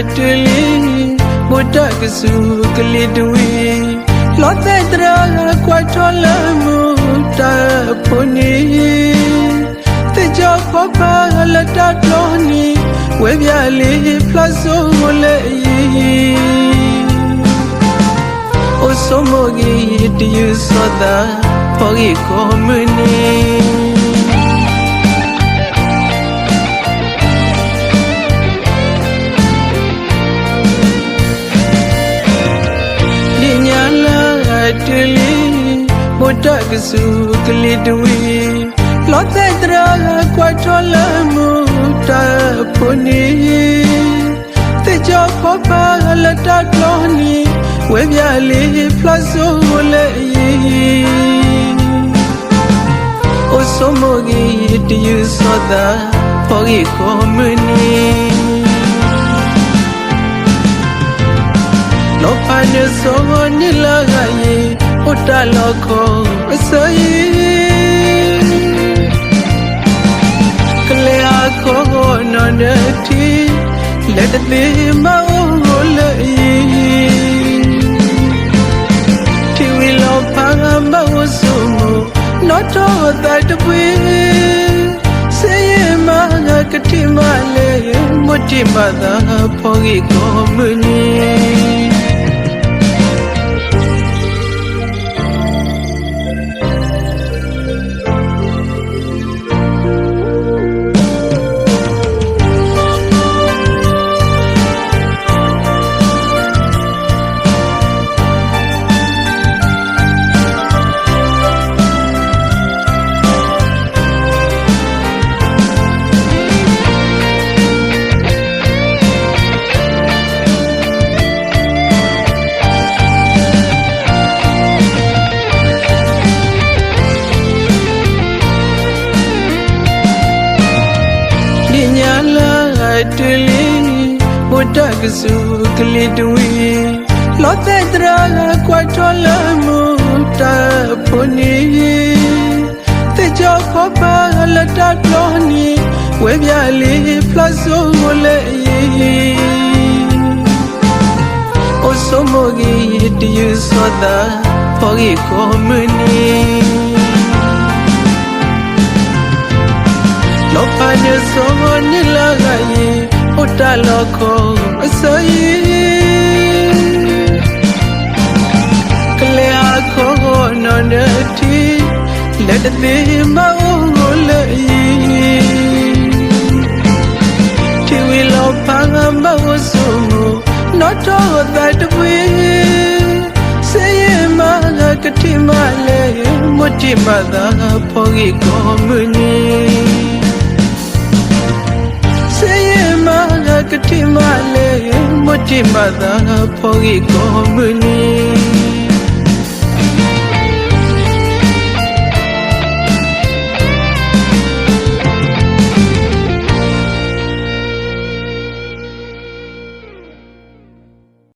ညာလာတွင်လေးဘုဒ္ဓကစုကလေးတွေလောတဲ့တရာကွာထောလမှုတာဖို့နေတေကြောပပလတတော်နီဝဲပြလေးဖလဆိုးလေအိုဆိုမိုဂီတယူစောတာပေါ်ကြီးကိုမနီ ဘုဒ္ဓကစုကလေးတွေလောတဲ့တရာကွာထောလမှုတာဖို့နေတေကြောပပလတတော်နီဝဲပြလေးဖလဆိုးလေအိုဆိုမိုဂီတယူစောတာပေါ်ကြီးကိုမနီလောပန်ဆိုနီလာဂ ယေဟိုတလောခောအစယေကလေအခုနော်နတီလက်သေးမအိုလေတီဝီလောပန်မဝဆုမနောတော့တတ်ပွေစေယမငါကတိမလေမ လာတွင်လေးဘုဒ္ဓကစုကလေးတွေလောတဲ့တရာကွာထောလမှုတာဖို့နေတေကြောပပလတတော်နီဝဲပြလေးဖလဆိုးလေအိုဆိုမိုဂီတယူစောတာပေါ်ကြီးကိုမနီလောပန်ဆိုနီလာဂယေဟို တလောခောအစယေကလေအခုနော်နတီလက်သေးမအိုလေတီဝီလောပန်မဝဆုနောတော့တတ်ပွေစေယမငါကတိမလေမတိမသာဖောကြီးကိုမနီ ကတိမလေမတိမသာဖောကြီးကိုမနီ